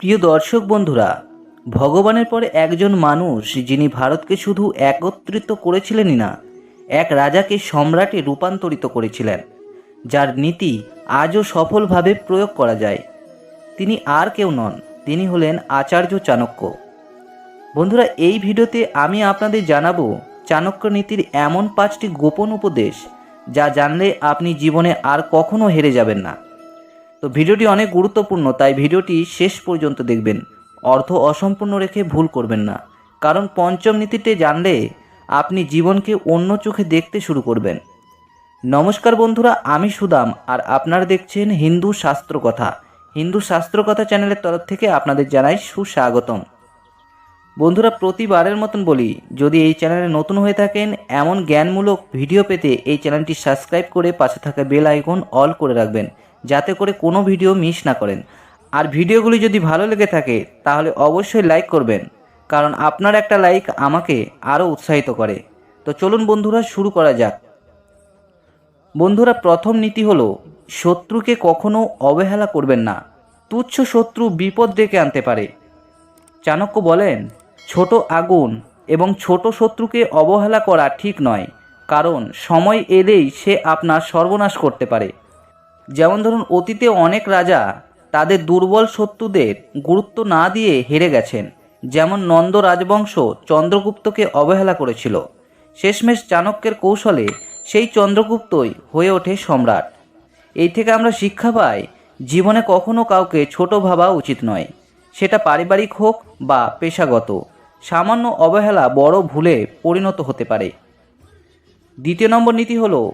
প্রিয় দর্শক বন্ধুরা, ভগবানের পরে একজন মানুষ যিনি ভারতকে শুধু একত্রিত করেছিলেনই না, এক রাজাকে সম্রাটে রূপান্তরিত করেছিলেন, যার নীতি আজও সফলভাবে প্রয়োগ করা যায়। তিনি আর কেউ নন, তিনি হলেন আচার্য চাণক্য। বন্ধুরা, এই ভিডিওতে আমি আপনাদের জানাব চাণক্য নীতির এমন পাঁচটি গোপন উপদেশ, যা জানলে আপনি জীবনে আর কখনো হেরে যাবেন না। তো ভিডিওটি অনেক গুরুত্বপূর্ণ, তাই ভিডিওটি শেষ পর্যন্ত দেখবেন। অর্থ অসম্পূর্ণ রেখে ভুল করবেন না। কারণ পঞ্চম নীতিতে জানলে আপনি জীবনকে অন্য চোখে দেখতে শুরু করবেন। নমস্কার বন্ধুরা, আমি সুদাম আর আপনারা দেখছেন হিন্দু শাস্ত্র কথা। হিন্দু শাস্ত্র কথা চ্যানেলের তরফ থেকে আপনাদের জানাই সুস্বাগতম। বন্ধুরা, প্রতিবারের মতন বলি, যদি এই চ্যানেলে নতুন হয়ে থাকেন, এমন জ্ঞানমূলক ভিডিও পেতে এই চ্যানেলটি সাবস্ক্রাইব করে পাশে থাকা বেল আইকন অল করে রাখবেন। যাতে করে কোনো ভিডিও মিস না করেন। আর ভিডিওগুলি যদি ভালো লেগে থাকে, তাহলে অবশ্যই লাইক করবেন, কারণ আপনার একটা লাইক আমাকে আরও উৎসাহিত করে। তো চলুন বন্ধুরা, শুরু করা যাক। বন্ধুরা, প্রথম নীতি হলো, শত্রুকে কখনো অবহেলা করবেন না। তুচ্ছ শত্রু বিপদ ডেকে আনতে পারে। চাণক্য বলেন, ছোট আগুন এবং ছোট শত্রুকে অবহেলা করা ঠিক নয়, কারণ সময় এলেই সে আপনার সর্বনাশ করতে পারে। যেমন ধরুন অতীতে অনেক রাজা তাদের দুর্বল শত্রুদের গুরুত্ব না দিয়ে হেরে গেছেন। যেমন নন্দ রাজবংশ চন্দ্রগুপ্তকে অবহেলা করেছিল। শেষমেশ চাণক্যের কৌশলে সেই চন্দ্রগুপ্তই হয়ে ওঠে সম্রাট। এই থেকে আমরা শিক্ষা পাই, জীবনে কখনো কাউকে ছোট ভাবা উচিত নয়। সেটা পারিবারিক হোক বা পেশাগত, সামান্য অবহেলা বড় ভুলে পরিণত হতে পারে। দ্বিতীয় নম্বর নীতি হলো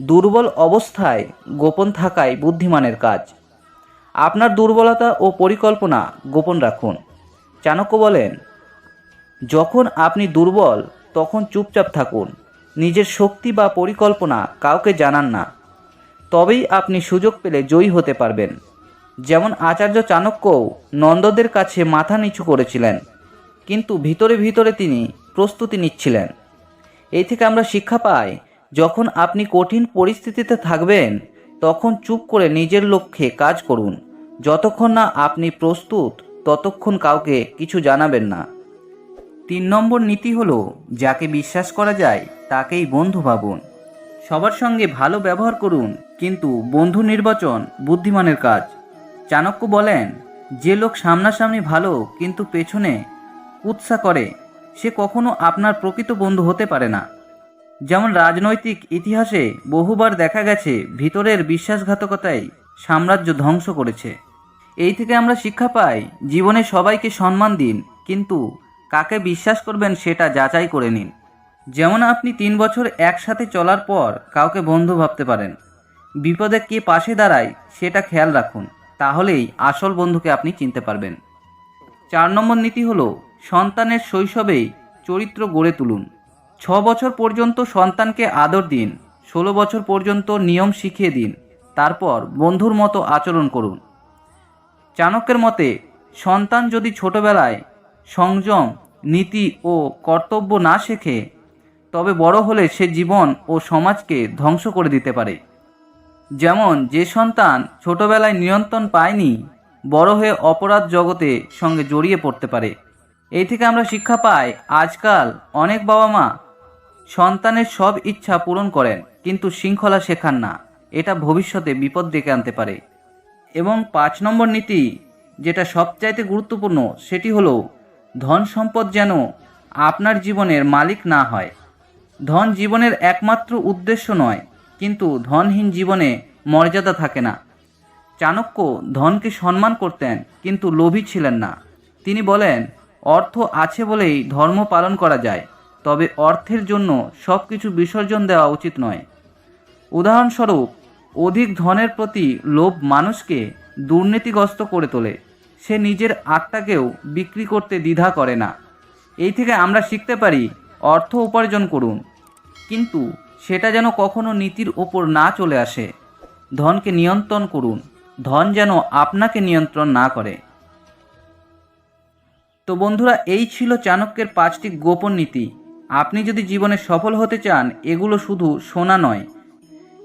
দুর্বল অবস্থায় গোপন থাকাই বুদ্ধিমানের কাজ। আপনার দুর্বলতা ও পরিকল্পনা গোপন রাখুন। চাণক্য বলেন, যখন আপনি দুর্বল, তখন চুপচাপ থাকুন। নিজের শক্তি বা পরিকল্পনা কাউকে জানান না। তবেই আপনি সুযোগ পেলে জয়ী হতে পারবেন। যেমন আচার্য চাণক্যও নন্দদের কাছে মাথা নিচু করেছিলেন, কিন্তু ভিতরে ভিতরে তিনি প্রস্তুতি নিচ্ছিলেন। এই থেকে আমরা শিক্ষা পাই যখন আপনি কঠিন পরিস্থিতিতে থাকবেন, তখন চুপ করে নিজের লক্ষ্যে কাজ করুন। যতক্ষণ না আপনি প্রস্তুত, ততক্ষণ কাউকে কিছু জানাবেন না। তিন নম্বর নীতি হলো, যাকে বিশ্বাস করা যায়, তাকেই বন্ধু ভাবুন। সবার সঙ্গে ভালো ব্যবহার করুন, কিন্তু বন্ধু নির্বাচন বুদ্ধিমানের কাজ। চাণক্য বলেন, যে লোক সামনাসামনি ভালো, কিন্তু পেছনে কুৎসা করে, সে কখনো আপনার প্রকৃত বন্ধু হতে পারে না। যেমন রাজনৈতিক ইতিহাসে বহুবার দেখা গেছে ভিতরের বিশ্বাসঘাতকতাই সাম্রাজ্য ধ্বংস করেছে। এই থেকে আমরা শিক্ষা পাই, জীবনে সবাইকে সম্মান দিন, কিন্তু কাকে বিশ্বাস করবেন সেটা যাচাই করে নিন। যেমন আপনি তিন বছর একসাথে চলার পর কাউকে বন্ধু ভাবতে পারেন। বিপদে কে পাশে দাঁড়ায় সেটা খেয়াল রাখুন, তাহলেই আসল বন্ধুকে আপনি চিনতে পারবেন। চার নম্বর নীতি হলো, সন্তানের শৈশবেই চরিত্র গড়ে তুলুন। ছ বছর পর্যন্ত সন্তানকে আদর দিন, ষোলো বছর পর্যন্ত নিয়ম শিখিয়ে দিন, তারপর বন্ধুর মতো আচরণ করুন। চাণক্যের মতে, সন্তান যদি ছোটবেলায় সংযম, নীতি ও কর্তব্য না শেখে, তবে বড় হলে সে জীবন ও সমাজকে ধ্বংস করে দিতে পারে। যেমন, যে সন্তান ছোটবেলায় নিয়ন্ত্রণ পায়নি, বড় হয়ে অপরাধ জগতে সঙ্গে জড়িয়ে পড়তে পারে। এই থেকে আমরা শিক্ষা পাই, আজকাল অনেক বাবা মা সন্তানের সব ইচ্ছা পূরণ করেন, কিন্তু শৃঙ্খলা শেখান না। এটা ভবিষ্যতে বিপদ ডেকে আনতে পারে। এবং পাঁচ নম্বর নীতি, যেটা সবচাইতে গুরুত্বপূর্ণ, সেটি হলো, ধন সম্পদ যেন আপনার জীবনের মালিক না হয়। ধন জীবনের একমাত্র উদ্দেশ্য নয়, কিন্তু ধনহীন জীবনে মর্যাদা থাকে না। চাণক্য ধনকে সম্মান করতেন, কিন্তু লোভী ছিলেন না। তিনি বলেন, অর্থ আছে বলেই ধর্ম পালন করা যায়। তবে অর্থের জন্য সব কিছু বিসর্জন দেওয়া উচিত নয়। উদাহরণস্বরূপ, অধিক ধনের প্রতি লোভ মানুষকে দুর্নীতিগ্রস্ত করে তোলে। সে নিজের আত্মাকেও বিক্রি করতে দ্বিধা করে না। এই থেকে আমরা শিখতে পারি, অর্থ উপার্জন করুন। কিন্তু সেটা যেন কখনো নীতির ওপর না চলে আসে। ধনকে নিয়ন্ত্রণ করুন। ধন যেন আপনাকে নিয়ন্ত্রণ না করে। তো বন্ধুরা, এই ছিল চাণক্যের পাঁচটি গোপন নীতি। আপনি যদি জীবনে সফল হতে চান, এগুলো শুধু শোনা নয়,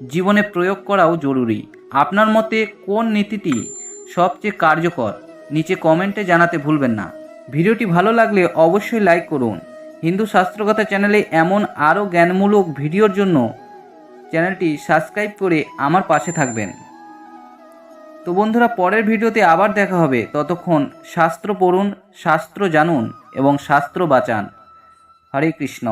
জীবনে প্রয়োগ করাও জরুরি। আপনার মতে কোন নীতিটি সবচেয়ে কার্যকর? নিচে কমেন্টে জানাতে ভুলবেন না। ভিডিওটি ভালো লাগলে অবশ্যই লাইক করুন। হিন্দু শাস্ত্রকথা চ্যানেলে এমন আরও জ্ঞানমূলক ভিডিওর জন্য চ্যানেলটি সাবস্ক্রাইব করে আমার পাশে থাকবেন। তো বন্ধুরা, পরের ভিডিওতে আবার দেখা হবে। ততক্ষণ শাস্ত্র পড়ুন, শাস্ত্র জানুন এবং শাস্ত্র বাঁচান। হরে কৃষ্ণ